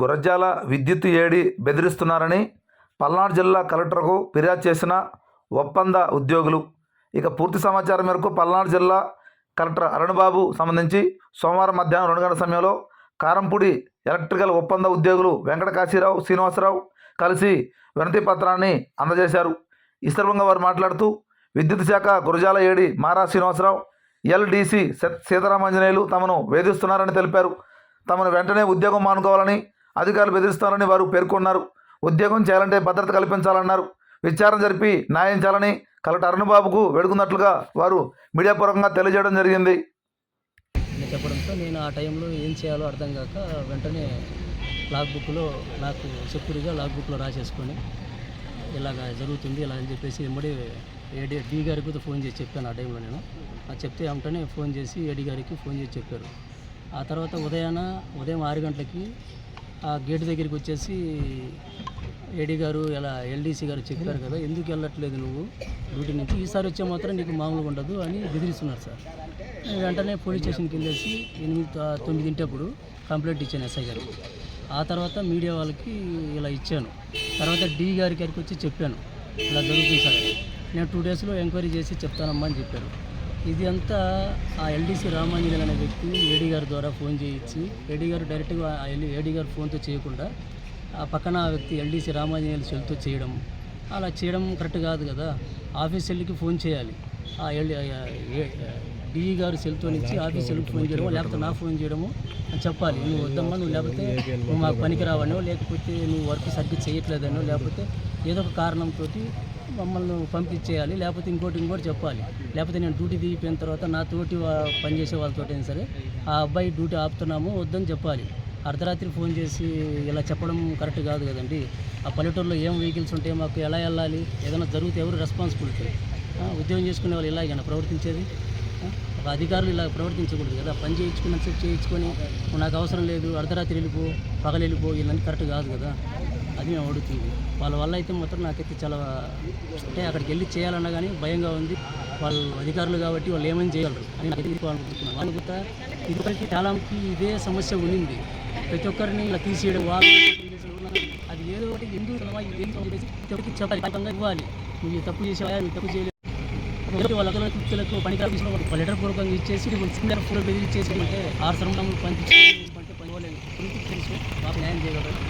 గురజాల విద్యుత్ ఏడి బెదిరిస్తున్నారని పల్నాడు జిల్లా కలెక్టర్కు ఫిర్యాదు చేసిన ఒప్పంద ఉద్యోగులు. ఇక పూర్తి సమాచారం మేరకు పల్నాడు జిల్లా కలెక్టర్ అరుణబాబు సంబంధించి సోమవారం మధ్యాహ్నం రెండు గంటల సమయంలో కారంపూడి ఎలక్ట్రికల్ ఒప్పంద ఉద్యోగులు వెంకట కాశీరావు శ్రీనివాసరావు కలిసి వినతి పత్రాన్ని అందజేశారు. ఈ సందర్భంగా వారు మాట్లాడుతూ విద్యుత్ శాఖ గురజాల ఏడి మారా శ్రీనివాసరావు ఎల్డీసీ సీతారామాంజనేయులు తమను వేధిస్తున్నారని తెలిపారు. తమను వెంటనే ఉద్యోగం మానుకోవాలని అధికారులు బెదిరిస్తారని వారు పేర్కొన్నారు. ఉద్యోగం చేయాలంటే భద్రత కల్పించాలన్నారు. విచారణ జరిపి న్యాయం చేయాలని కలెక్టర్ అరుణబాబుకు వేడుకున్నట్లుగా వారు మీడియా పూర్వకంగా తెలియజేయడం జరిగింది. అని చెప్పడంతో నేను ఆ టైంలో ఏం చేయాలో అర్థం కాక వెంటనే లాగ్ బుక్లో నాకు సెక్యూరిగా లాగ్ బుక్లో రాసేసుకొని ఇలాగ జరుగుతుంది ఇలా అని చెప్పేసి ఎమ్మడి ఏడి డి గారికి కూడా ఫోన్ చేసి చెప్పాను ఆ టైంలో నేను. అది చెప్తే వెంటనే ఫోన్ చేసి ఏడి గారికి ఫోన్ చేసి చెప్పారు. ఆ తర్వాత ఉదయాన ఉదయం ఆరు గంటలకి ఆ గేట్ దగ్గరికి వచ్చేసి ఏడీ గారు ఇలా ఎల్డీసీ గారు చెప్పారు కదా ఎందుకు వెళ్ళట్లేదు నువ్వు? డ్యూటీ నుంచి. ఈసారి వచ్చే మాత్రం నీకు మామూలుగా ఉండదు అని బెదిరిస్తున్నారు సార్. నేను వెంటనే పోలీస్ స్టేషన్కి వెళ్ళేసి ఎనిమిది తొమ్మిదింటప్పుడు కంప్లైంట్ ఇచ్చాను ఎస్ఐ గారికి. ఆ తర్వాత మీడియా వాళ్ళకి ఇలా ఇచ్చాను. తర్వాత డి గారి గారికి వచ్చి చెప్పాను. ఇలా జరుగుతుంది సార్ నేను టూ డేస్లో ఎంక్వైరీ చేసి చెప్తానమ్మా అని చెప్పారు. ఇది అంతా ఆ ఎల్డీసీ రామాంజనేయులు అనే వ్యక్తి ఏడీ గారి ద్వారా ఫోన్ చేయించి ఏడీ గారు డైరెక్ట్గా ఎల్ ఏడీ గారు ఫోన్తో చేయకుండా ఆ పక్కన ఆ వ్యక్తి ఎల్డీసీ రామాంజనేయులు సెల్తో చేయడం. అలా చేయడం కరెక్ట్ కాదు కదా. ఆఫీస్ సెల్కి ఫోన్ చేయాలి. ఆ ఎల్ డిఈ గారు సెల్తో నుంచి ఆఫీస్ సెల్కి ఫోన్ చేయడమో లేకపోతే నా ఫోన్ చేయడమో అని చెప్పాలి. నువ్వు వద్దమ్మా నువ్వు లేకపోతే నువ్వు మాకు పనికి రావనో లేకపోతే నువ్వు వర్క్ సరిగ్గా చేయట్లేదనో లేకపోతే ఏదో ఒక కారణంతో మమ్మల్ని పంపించేయాలి లేకపోతే ఇంకోటి ఇంకోటి చెప్పాలి. లేకపోతే నేను డ్యూటీ దిగిపోయిన తర్వాత నా తోటి పనిచేసే వాళ్ళతో అయినా సరే ఆ అబ్బాయి డ్యూటీ ఆపుతున్నాము వద్దని చెప్పాలి. అర్ధరాత్రి ఫోన్ చేసి ఇలా చెప్పడం కరెక్ట్ కాదు కదండి. ఆ పల్లెటూరులో ఏం వెహికల్స్ ఉంటాయి మాకు ఎలా వెళ్ళాలి? ఏదైనా జరిగితే ఎవరు రెస్పాన్సిబిలిటీ ఉద్యోగం చేసుకునే వాళ్ళు ఇలాగైనా ప్రవర్తించేది? ఒక అధికారులు ఇలా ప్రవర్తించకూడదు కదా. పని చేయించుకున్నంతసేపు చేయించుకొని నాకు అవసరం లేదు అర్ధరాత్రి వెళ్ళిపో పగలు వెళ్ళిపో ఇలాంటి కరెక్ట్ కాదు కదా. అది మేము అడుగుతుంది. వాళ్ళ వల్ల అయితే మాత్రం నాకైతే చాలా అంటే అక్కడికి వెళ్ళి చేయాలన్నా కానీ భయంగా ఉంది. వాళ్ళు అధికారులు కాబట్టి వాళ్ళు ఏమైనా చేయగలరు? అని నాకు తీసుకోవాలనుకుంటున్నాను. వాళ్ళు కూడా ఇదివరకు చాలామందికి ఇదే సమస్య ఉండింది. ప్రతి ఒక్కరిని ఇలా తీసేయడం వాళ్ళు అది ఏదో ఒకటి ఎందుకు చెప్పాలి. ఇవ్వాలి. నువ్వు తప్పు చేసేవా నువ్వు తప్పు చేయలేదు. ఒకరికి వాళ్ళ అక్కడ వ్యక్తులకు ఒక లెటర్ పూర్వకంగా ఇచ్చేసి సింగర్ ఫోర్ బెదిరి ఇచ్చేసి అంటే ఆరు సంవత్సరాలు పనిచేసి పని వాళ్ళని తెలుసు బాగా న్యాయం చేయగలరు